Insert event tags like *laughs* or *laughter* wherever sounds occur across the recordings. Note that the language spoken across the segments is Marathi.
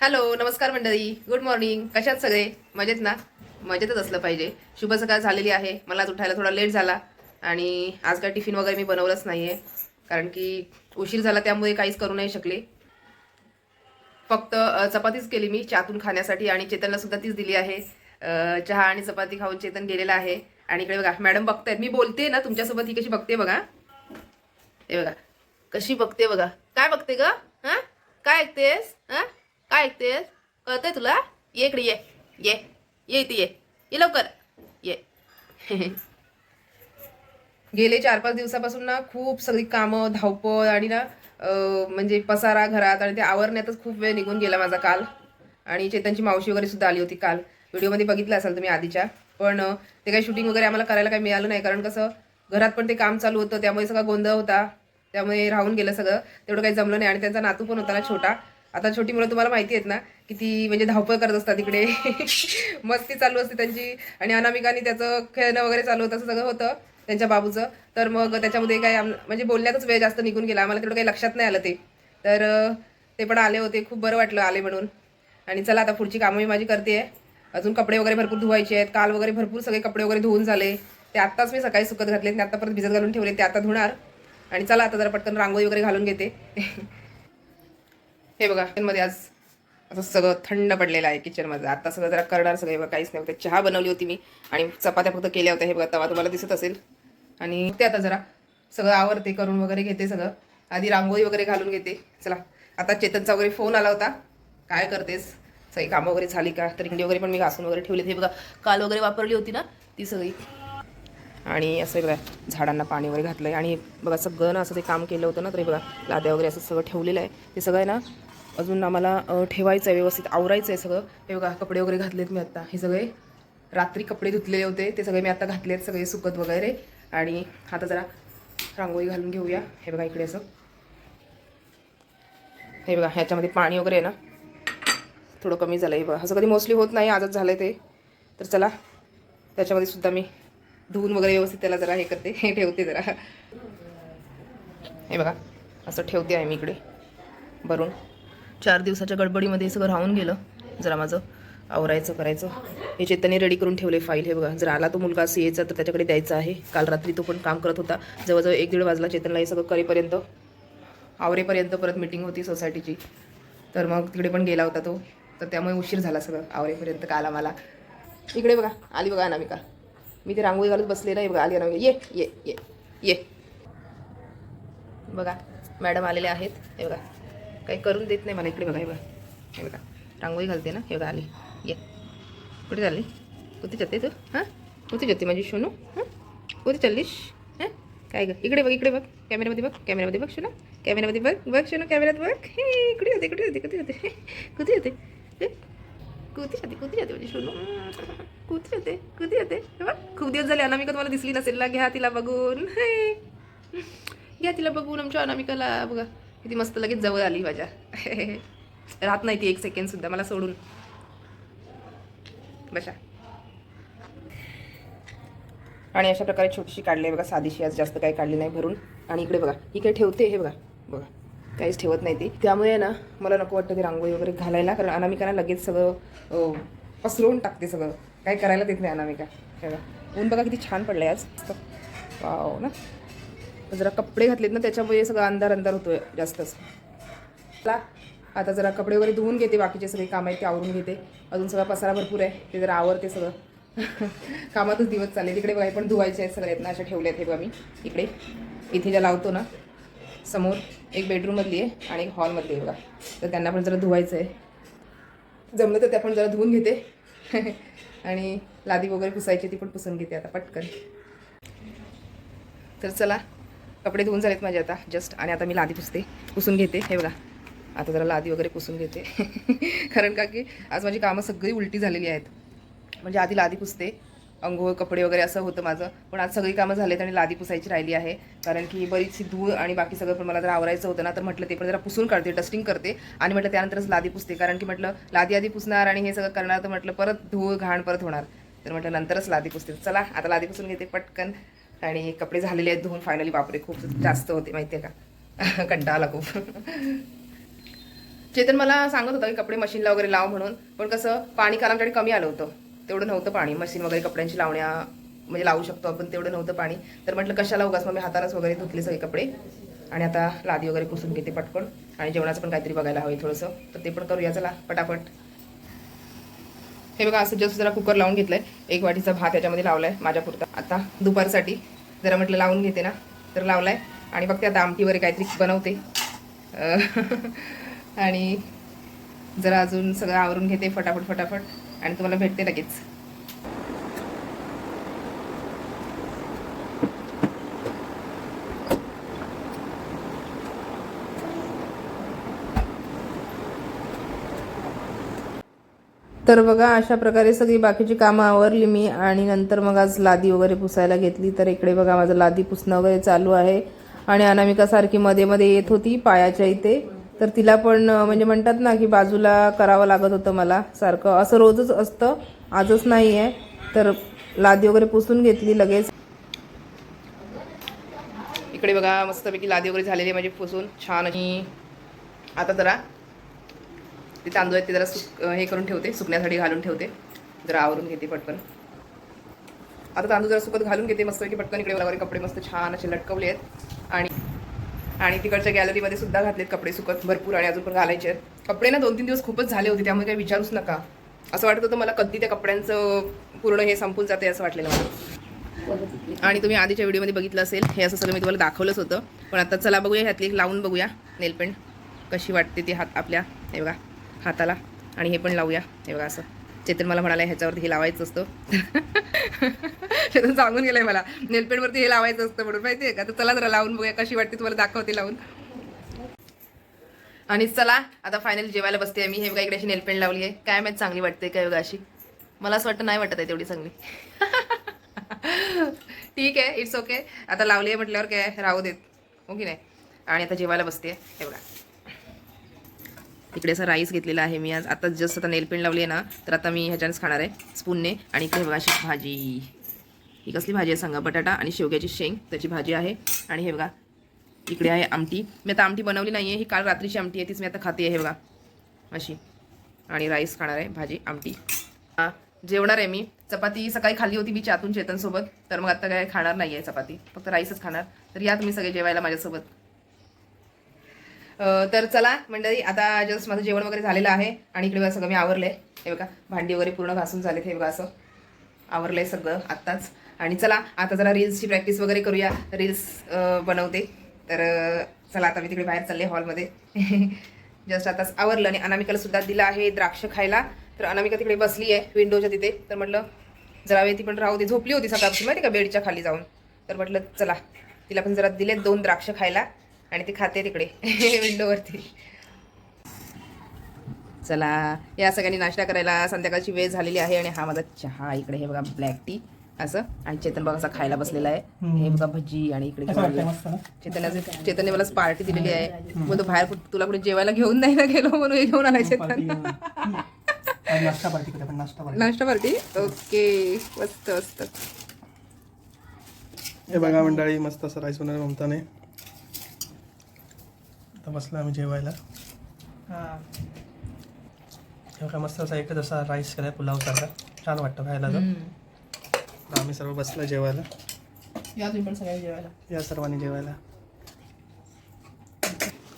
हॅलो नमस्कार मंडळी. गुड मॉर्निंग कशात सगळे? मजेत ना? मजेतच असलं पाहिजे. शुभ सकाळ झालेली आहे. मला आज उठायला थोडा लेट झाला आणि आज काय टिफिन वगैरे मी बनवलंच नाही आहे कारण की उशीर झाला त्यामुळे काहीच करू नाही शकले. फक्त चपातीच केली मी चहातून खाण्यासाठी आणि चेतनला सुद्धा तीच दिली आहे. चहा आणि चपाती खाऊन चेतन गेलेला आहे. आणि इकडे बघा मॅडम बघतायत. मी बोलते ना तुमच्यासोबत ही कशी बघते बघा. हे बघा कशी बघते बघा. काय बघते ग? हां? काय ऐकतेस? हां? काय ऐकतेस कळतंय तुला? ये इकडे ये. ये. ये इथे ये. ये लवकर. ये. *laughs* गेले चार पाच दिवसापासून ना खूप सगळी कामं धावपळ आणि ना म्हणजे पसारा घरात आणि ते आवरण्यातच खूप वेळ निघून गेला माझा काल. आणि चेतनची मावशी वगैरे सुद्धा आली होती काल. व्हिडिओमध्ये बघितलं असाल तुम्ही आधीच्या. पण ते काही शूटिंग वगैरे आम्हाला करायला काही मिळालं नाही. कारण कसं घरात पण ते काम चालू होतं. त्यामुळे सगळा गोंधळ होता. त्यामुळे राहून गेलं सगळं. तेवढं काही जमलं नाही. आणि त्यांचा नातू पण होता ना छोटा. आता छोटी मुलं तुम्हाला माहिती आहेत ना किती म्हणजे धावपळ करत असतात इकडे. *laughs* मस्ती चालू असते त्यांची. आणि अनामिकाने त्याचं खेळणं वगैरे चालू होतं असं सगळं होतं त्यांच्या बाबूचं. तर मग त्याच्यामध्ये काय आम- म्हणजे बोलण्यातच वेळ जास्त निघून गेला. आम्हाला तेवढं काही लक्षात नाही आलं ते. तर ते पण आले होते. खूप बरं वाटलं आले म्हणून. आणि चला आता पुढची कामं मी माझी करते. अजून कपडे वगैरे भरपूर धुवायचे आहेत. काल वगैरे भरपूर सगळे कपडे वगैरे धुवून झाले. ते आत्ताच मी सकाळी सुकत घातले ते आता परत भिजत घालून ठेवले ते आता धुणार. आणि चला आता जरा पटकन रांगोळी वगैरे घालून घेते. *laughs* हे बघा किचनमध्ये आज असं सगळं थंड पडलेलं आहे किचनमध्ये आता सगळं जरा करणार सगळं हे बघा काहीच नाही. फक्त चहा बनवली होती मी आणि चपात्या फक्त केल्या होत्या. हे बघा तवा तुम्हाला दिसत असेल. आणि ते आता जरा सगळं आवरते करून वगैरे घेते सगळं. आधी रांगोळी वगैरे घालून घेते. चला आता चेतनचा वगैरे फोन आला होता. काय करतेस? सगळी कामं वगैरे झाली का? तर इंडी वगैरे पण मी घासून वगैरे ठेवली हे बघा काल वगैरे वापरली होती ना ती सगळी. आणि असं बघा झाडांना पाणी वगैरे घातलं आहे आणि बघा सगळं ना असं ते काम केलं होतं ना तरी बघा लाद्या वगैरे असं सगळं ठेवलेलं आहे. ते सगळं आहे ना अजून आम्हाला ठेवायचं आहे व्यवस्थित आवरायचं आहे सगळं. हे बघा कपडे वगैरे घातलेत मी आत्ता हे सगळे रात्री कपडे धुतलेले होते. ते सगळे मी आता आहेत सगळे सुकत वगैरे. आणि आता जरा रांगोळी घालून घेऊया. हे बघा इकडे असं. हे बघा ह्याच्यामध्ये पाणी वगैरे आहे ना? थोडं कमी झालं आहे बघा असं कधी मोस्टली होत नाही आजच झालं ते. तर चला त्याच्यामध्ये सुद्धा मी धुवून वगैरे व्यवस्थित त्याला जरा हे करते. हे ठेवते जरा. हे बघा असं ठेवते आहे मी इकडे. भरून. चार दिवसाच्या गडबडीमध्ये सगळं राहून गेलं. जरा माझं आवरायचं करायचं. हे चेतने रेडी करून ठेवले फाईल हे बघा. जर आला तो मुलगा सी एचा तर त्याच्याकडे द्यायचा आहे. काल रात्री तो पण काम करत होता. जवळजवळ एक दीड वाजला चेतनला हे सगळं करेपर्यंत आवरेपर्यंत परत मिटिंग होती सोसायटीची तर मग तिकडे पण गेला होता तो. तर त्यामुळे उशीर झाला सगळं आवरेपर्यंत काल आम्हाला. इकडे बघा आली बघा अनामिका. मी ते रांगोळी घालत बसले आहे बघा. आली अनामिका. ये ये ये ये. बघा मॅडम आलेले आहेत. हे बघा. काही करून देत नाही मला इकडे बघा हे बघा. हे बघा. रांगोळी घालते ना. हे बघा आली. ये. कुठे चालली? कुठे जाते तू? हां? कुठे जाते माझी सोनू? हां? कुठे चाललीस? हां? काय गं? इकडे बघ इकडे बघ. कॅमेऱ्यामध्ये बघ कॅमेऱ्यामध्ये बघ शोना कॅमेऱ्यामध्ये बघ बघ शोना कॅमेऱ्यात बघ. हे इकडे जाते कुठे जाते कुठे जाते कुठे जाते कुठे जाते कुठे जाते माझी सोनू? कुठे जाते कुठे जाते हे बघ. खूप दिवस झाले अनामिका तुम्हाला दिसली नसेल ना. घ्या तिला बघून. घ्या तिला बघून आमच्या अनामिकाला बघा. किती मस्त लगेच जवळ आली माझ्या. *laughs* राहत नाही ती एक सेकंड सुद्धा मला सोडून. बशा आणि अशा प्रकारे छोटीशी काढली आहे बघा साधीशी आज जास्त काही काढली नाही भरून. आणि इकडे बघा ही काही ठेवते हे बघा. बघा काहीच ठेवत नाही ती. त्यामुळे ना मला नको वाटतं की रांगोळी वगैरे घालायला कारण अनामिकाना लगेच सगळं पसरवून टाकते सगळं. काही करायला देत नाही अनामिका. हे बघा. ऊन बघा किती छान पडलं आहे आज. वाव ना. जरा कपडे घातलेत ना त्याच्यामुळे सगळं अंधार अंधार होतोय जास्तच. चला आता जरा कपडे वगैरे धुवून घेते बाकीचे सगळे काम आहेत ते आवरून घेते. अजून सगळा पसारा भरपूर आहे ते जरा आवरते सगळं. *laughs* कामातच दिवस चालले तिकडे बघा पण धुवायचे आहेत सगळे ना अशा ठेवले आहेत हे बघा मी. इकडे इथे ज्या लावतो ना समोर एक बेडरूममधली आहे आणि एक हॉलमधली आहे बघा. तर त्यांना पण जरा धुवायचं आहे. जमलं तर त्या पण जरा धुवून घेते. *laughs* आणि लादी वगैरे पुसायची ती पण पुसून घेते आता पटकन. तर चला कपडे धुवून झालेत माझे आता जस्ट आणि आता मी लादी पुसते पुसून घेते. हे बघा आता जरा लादी वगैरे पुसून घेते. *laughs* कारण का की आज माझी कामं सगळी उलटी झालेली आहेत. म्हणजे आधी लादी पुसते अंघोळ कपडे वगैरे असं होतं माझं. पण आज सगळी कामं झालेत आणि लादी पुसायची राहिली आहे. कारण की बरीचशी धूळ आणि बाकी सगळं पण मला जर आवरायचं होतं ना तर म्हटलं ते पण जरा पुसून काढते डस्टिंग करते. आणि म्हटलं त्यानंतरच लादी पुसते. कारण की म्हटलं लादी आधी पुसणार आणि हे सगळं करणार तर म्हटलं परत धूळ घाण परत होणार. तर म्हटलं नंतरच लादी पुसते. चला आता लादी पुसून घेते पटकन. आणि कपडे झालेले आहेत धुवून फायनली बापरे खूप जास्त होते माहिती आहे का? *laughs* कंटाळा आला खूप. चेतन मला सांगत होता की कपडे मशीनला वगैरे लाव म्हणून पण कसं पाणी काल आमच्याकडे कमी आलं होतं. तेवढं नव्हतं पाणी. मशीन वगैरे कपड्यांची लावण्या म्हणजे लावू शकतो आपण तेवढं नव्हतं पाणी. तर म्हटलं कशाला उगाच? मग मी हातानंच वगैरे धुतले सगळे कपडे. आणि आता लादी वगैरे पुसून घेते पटकन. आणि जेवणाचं पण काहीतरी बघायला हवं थोडंसं. तर ते पण करूया चला पटापट. हे बघा असं जस्ट जरा कुकर लावून घेतलंय. एक वाटीचा भात याच्यामध्ये लावलाय माझ्या पुरता. आता दुपारसाठी. जरा म्हटलं लावून घेते ना. तर लावलाय. आणि बघते आता आमटी वगैरे काहीतरी बनवते. *laughs* आणि जरा अजून सगळं आवरून घेते फटाफट फटाफट. आणि तुम्हाला भेटते लगेच. तर बघा अशा प्रकारे सगळी बाकीची कामं आवरली मी आणि नंतर मग आज लादी वगैरे पुसायला घेतली. तर इकडे बघा माझं लादी पुसणं वगैरे चालू आहे. आणि अनामिका सारखी मध्ये मध्ये येत होती पायाच्या इथे. तर तिला पण म्हणजे म्हणतात ना की बाजूला करावं लागत होतं मला सारखं. असं रोजच असतं आजच नाही आहे तर लादी वगैरे पुसून घेतली लगेच. इकडे बघा मस्तपैकी लादी वगैरे झालेली आहे माझी पुसून. छान आणि आता जरा ते तांदूळ आहेत ते जरा सुक हे करून ठेवते सुकण्यासाठी घालून ठेवते. जरा आवरून घेते पटकन. आता तांदूळ जरा सुकत घालून घेते मस्तपैकी पटकन. इकडे वगैरे कपडे मस्त छान असे लटकवले आहेत. आणि आणि तिकडच्या गॅलरीमध्ये सुद्धा घातलेत कपडे सुकत भरपूर आणि अजून पण घालायचे आहेत. कपडे ना दोन तीन दिवस खूपच झाले होते त्यामुळे काही विचारूच नका. असं वाटत होतं मला कधी त्या कपड्यांचं पूर्ण हे संपून जाते असं वाटलेलं मला. आणि तुम्ही आधीच्या व्हिडिओमध्ये बघितलं असेल हे असं सगळं मी तुम्हाला दाखवलंच होतं. पण आता चला बघूया ह्यातली एक लावून बघूया. नेलपेंट कशी वाटते ती हात आपल्या हे बघा. हाताला. आणि हे पण लावूया. हे बघा असं. चेतन मला म्हणाला ह्याच्यावरती हे लावायचं असतं. *laughs* चेतन सांगून गेलंय मला. नेलपेंटवरती हे लावायचं असतं म्हणून. माहिती आहे का? तर चला जरा लावून बघूया कशी वाटते तुम्हाला. दाखवते लावून. आणि चला आता फायनल जेवायला बसते मी. हे बघा इकडे अशी नेलपेंट लावली आहे. काय माहीत चांगली वाटते काय बघा अशी. मला असं वाटतं नाही वाटत आहे तेवढी चांगली. *laughs* ठीक आहे इट्स ओके आता लावली आहे म्हटल्यावर काय? राहू देत. हो की नाही? आणि आता जेवायला बसते हे बघा. इकडे असा राईस घेतलेला आहे मी आज. आता जस्ट आता नेलपेंट लावली आहे ना तर आता मी ह्याच्यानेच खाणार आहे स्पूनने आणि इकडे बघा अशी भाजी. ही कसली भाजी आहे सांगा बटाटा आणि शेवग्याची शेंग त्याची भाजी आहे. आणि हे बघा इकडे आहे आमटी. मी आता आमटी बनवली नाही आहे ही काल रात्रीची आमटी आहे तीच मी आता खाते आहे हे बघा. अशी. आणि राईस खाणार आहे भाजी आमटी. हां जेवणार आहे मी. चपाती सकाळी खाल्ली होती मी चातून चेतनसोबत तर मग आता काय खाणार नाही आहे चपाती. फक्त राईसच खाणार. तर या तुम्ही सगळे जेवायला माझ्यासोबत. तर चला मंडळी आता जस्ट माझं जेवण वगैरे झालेलं आहे आणि इकडे बघा सगळं मी आवरलंय. हे बघा भांडी वगैरे पूर्ण घासून झाले हे बघा असं. आवरलंय सगळं आत्ताच. आणि चला आता जरा रील्सची प्रॅक्टिस वगैरे करूया. रील्स बनवते. तर चला आता मी तिकडे बाहेर चालले हॉलमध्ये जस्ट *laughs* आताच आवरलं आणि अनामिकाला सुद्धा दिलं आहे द्राक्ष खायला. तर अनामिका तिकडे बसली आहे विंडोच्या तिथे. तर म्हटलं जरा वेळ ती पण राहू दे. झोपली होती सकाळची माहिती का बेडच्या खाली जाऊन. तर म्हटलं चला तिला पण जरा दिले दोन द्राक्ष खायला. आणि ती खाते तिकडे *laughs* विंडोवरती चला या सगळ्यांनी नाश्ता करायला संध्याकाळची वेळ झालेली आहे आणि हा माझा चहा इकडे हे बघा ब्लॅक टी असं. आणि चेतन बघा असा खायला बसलेला आहे. हे बघा भजी आणि इकडे असं घेऊन वाटतं आलेला. मस्त ना? चेतनाचे चेतनने मला पार्टी दिलेली आहे. बोलतो बाहेर कुठं- तुला कुठे जेवायला घेऊन नाही ना गेलो म्हणून हे घेऊन आलाय पार्टी चेतन आणि नाश्ता पार्टी नाश्ता ओके मस्त मस्त. हे बघा मंडळी मस्त असं राईस बनवलं ममताने. आता बसला आम्ही जेवायला. हे. बघा मस्त असा एकच असा राईस केलाय पुलाव सारखा. छान वाटतं खायला तर. आम्ही सर्व बसलो जेवायला. या तुम्ही पण सगळ्यांनी जेवायला. या सर्वांनी जेवायला.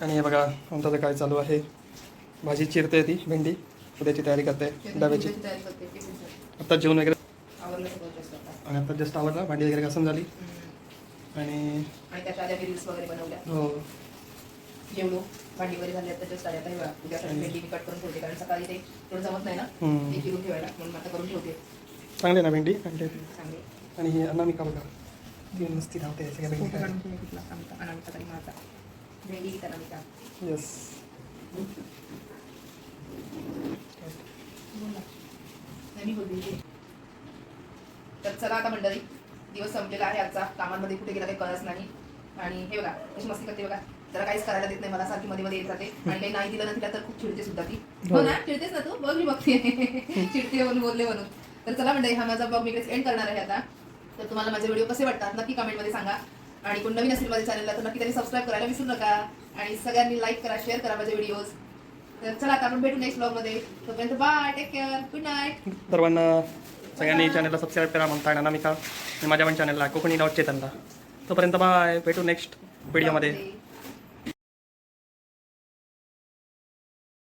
आणि हे बघा आमचं काय चालू आहे? भाजी चिरते ती भेंडी. उद्याची तयारी करते डब्याची. तयारी करते आता जेवण वगैरे. आणि आता जस्ट आवडला भांडी वगैरे घासून झाली. आणि हो. जेवलो. भांडी वगैरे झाली आता जस्ट आली आता हे उद्यासाठी भेंडी मी कट करून ठेवते कारण सकाळी ते थोडं जमत नाही ना. ते चिरून ठेवायला म्हणून आता करून ठेवते. चांगले ना भेंडी? चांगले चांगले आणि ही अनामिका बघा. ती नुसती धावते सगळ्या फोटो भेंडी काढून ठेवले कुठला सांगता अनामिका तरी माझा. भेंडी की अनामिका. येस बोला. नाही मी बोलते ते. तर चला आता मंडळी दिवस संपलेला आहे आजचा. कामांमध्ये कुठे गेला काही कळत नाही. आणि हे बघा कशी मस्ती करते बघा. जरा काहीच करायला देत नाही मला सारखी मध्ये मध्ये येत जाते आणि काही नाही दिलं ना तिला तर खूप चिडते सुद्धा ती. हो. ना? चिडतेस ना तू? बघ मी बघते. *laughs* चिडते म्हणून बोलले म्हणून. तर चला मंडळी हा माझा ब्लॉग मी एंड करणार आहे आता. तर तुम्हाला माझे व्हिडिओ कसे वाटतात नक्की कमेंटमध्ये सांगा. आणि कोण नवीन असेल माझ्या चॅनलला तर नक्की त्यांनी सबस्क्राईब करायला विसरू नका. आणि सगळ्यांनी लाईक करा शेअर करा माझे व्हिडिओज तर चला आता आपण भेटू नेक्स्ट ब्लॉगमध्ये तोपर्यंत bye take care good night सर्वांना सगळ्यांनी चॅनलला सबस्क्राईब करा म्हणता अनामिका आणि माझ्या पण चॅनलला कोकणी डॉट चेतनला. तोपर्यंत बाय भेटू नेक्स्ट व्हिडिओमध्ये